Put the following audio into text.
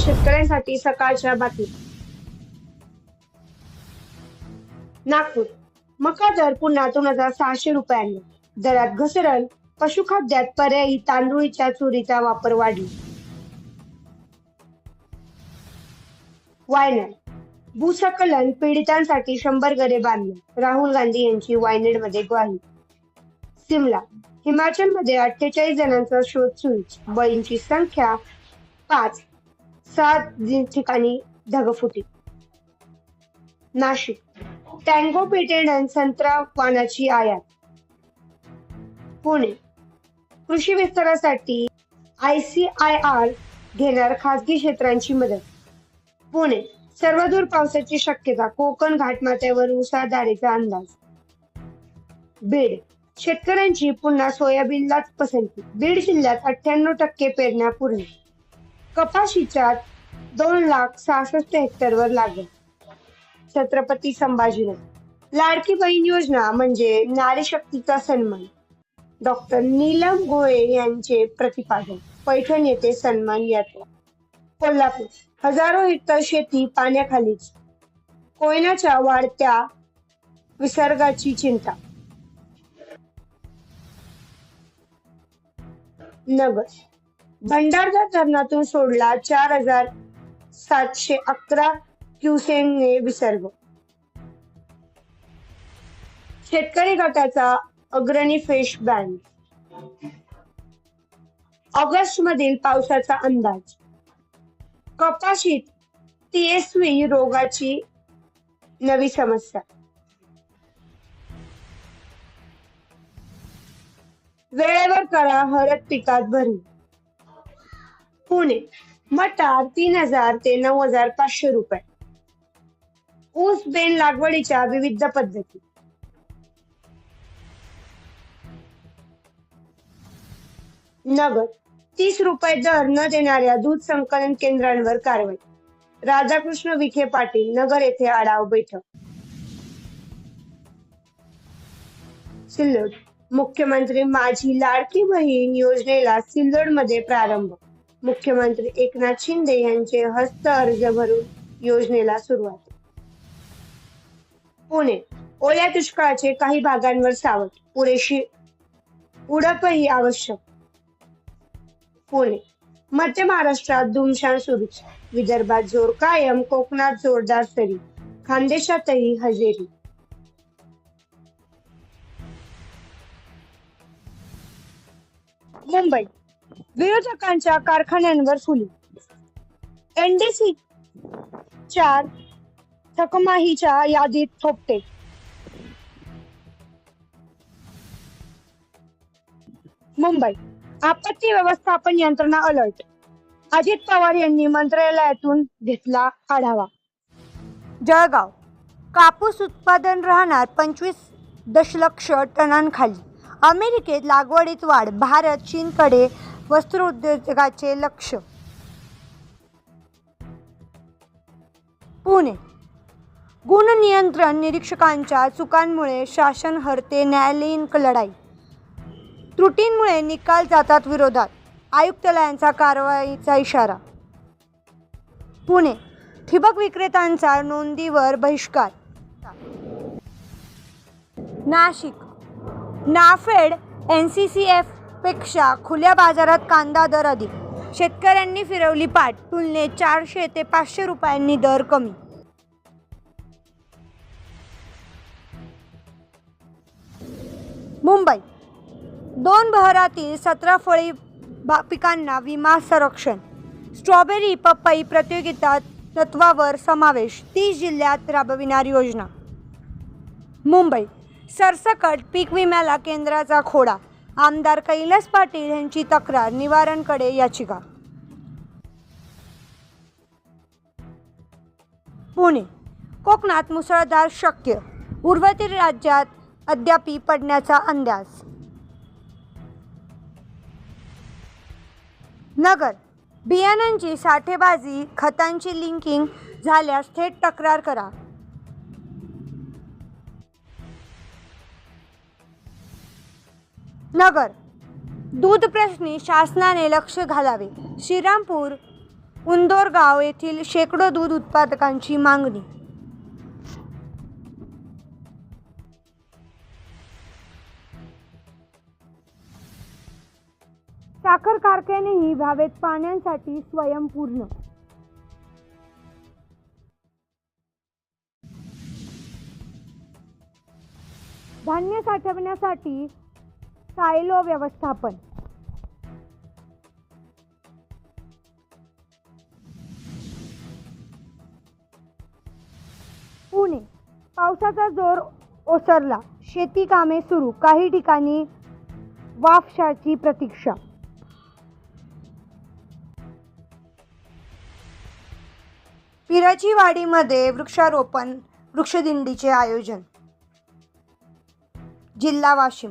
शेतकऱ्यांसाठी सकाळच्या बातमी नागपूर. मका दर पुन्हा दोन हजार सहाशे रुपयांनी. दरात घसरण पशुखाद्यात पर्यायी तांदूळीच्या चोरीचा वापर वाढला. वायनाड भूसकलन पीडितांसाठी शंभर घरे बांधली राहुल गांधी यांची वायनेडमध्ये ग्वाही. सिमला. हिमाचलमध्ये अठ्ठेचाळीस जणांचा शोध सुरू बळींची संख्या पाच. सात ठिकाणी ढगफुटी नाशिक. टँगो पेटेड संत्रा वाणाची आयात. पुणे. कृषी विस्तारासाठी आयसीआयआर घेणार खासगी क्षेत्रांची मदत. पुणे. सर्वदूर पावसाची शक्यता कोकण घाटमाथ्यावर मुसळधारेचा अंदाज. बीड. शेतकऱ्यांची पुन्हा सोयाबीनलाच पसंती बीड जिल्ह्यात अठ्ठ्याण्णव टक्के पेरण्या पूर्ण कपाशीच्या दोन लाख सहासष्ट हेक्टरवर लागेल. छत्रपती संभाजीनगर. लाडकी बहीण योजना म्हणजे नारी शक्तीचा सन्मान. डॉक्टर नीलम गोळे यांचे प्रतिपादन. पैठण येथे सन्मान यात्रा. कोल्हापूर. हजारो हेक्टर शेती पाण्याखालीच. कोयनाच्या वाढत्या विसर्गाची चिंता. नगर. भंडारदार धरणातून सोडला चार हजार सातशे अकरा क्युसेनने विसर्ग. शेतकरी गटाचा अग्रणी फिश बँक. ऑगस्ट मधील पावसाचा अंदाज. कपाशीत टीएसव्ही रोगाची नवी समस्या. वेळेवर करा हरत पिकात भरणी. पुणे. मटार तीन हजार ते नऊ हजार पाचशे रुपये. ऊस बेन लागवडीच्या विविध पद्धती. नगर. तीस रुपये दर न देणाऱ्या दूध संकलन केंद्रांवर कारवाई. राधाकृष्ण विखे पाटील नगर येथे आढावा बैठक. सिल्लोड. मुख्यमंत्री माझी लाडकी बहीण योजनेला सिल्लोडमध्ये प्रारंभ. मुख्यमंत्री एकनाथ शिंदे यांचे हस्त अर्ज भरून योजनेला सुरुवात. पुणे ओल्या दुष्काळाचे काही भागांवर सावट पुरेशी उडपही आवश्यक. पुणे मध्य महाराष्ट्रात धुमशान सुरूच विदर्भात जोर कायम कोकणात जोरदार सरी खानदेशातही हजेरी. मुंबई विरोधकांच्या कारखान्यांवर फुली. एनडीसी चार थकमाहीच्या यादीत थोपटे मुंबई आपत्ती व्यवस्थापन यंत्रणा अलर्ट. अजित पवार यांनी मंत्रालयातून घेतला आढावा. जळगाव कापूस उत्पादन राहणार पंचवीस दशलक्ष टनांखाली. अमेरिकेत लागवडीत वाढ भारत चीनकडे वस्त्रोद्योगाचे लक्ष. पुणे. गुणनियंत्रण निरीक्षकांच्या चुकांमुळे शासन हरते न्यायालयीन लढाई. त्रुटींमुळे निकाल जातात विरोधात. आयुक्तालयांचा कारवाईचा इशारा. पुणे. ठिबक विक्रेत्यांचा नोंदीवर बहिष्कार. Nashik. NAFED N C C F पेक्षा खुल्या बाजारात कांदा दर अधिक. शेतकऱ्यांनी फिरवली पाठ. तुलनेत चारशे ते पाचशे रुपयांनी दर कमी. मुंबई. दोन बहरातील सतरा फळी पिकांना विमा संरक्षण. स्ट्रॉबेरी पपई प्रतियोगिता तत्वावर समावेश. तीस जिल्ह्यात राबविणार योजना. मुंबई. सरसकट पीक विम्याला केंद्राचा खोडा आमदार कैलास पाटील यांची तक्रार निवारणकडे याचिका. पुणे कोकणात मुसळधार शक्य उर्वरित राज्यात अद्यापी पडण्याचा अंदाज. नगर बियाणांची साठेबाजी खतांची लिंकिंग झाल्यास थेट तक्रार करा. नगर. दूध प्रश्नी शासनाने लक्ष घालावे. श्रीरामपूर उंदोर गाव येथील शेकडो दूध उत्पादकांची मागणी. साखर कारखानेही व्हावेत पाण्यासाठी स्वयंपूर्ण धान्य साठवण्यासाठी सायलो व्यवस्थापन. पुणे. पावसाचा जोर ओसरला. शेती कामे सुरू. काही ठिकाणी वाफशाची प्रतीक्षा. पिराची वाडीमध्ये वृक्षारोपण वृक्षदिंडीचे आयोजन. जिल्हा वाशिम.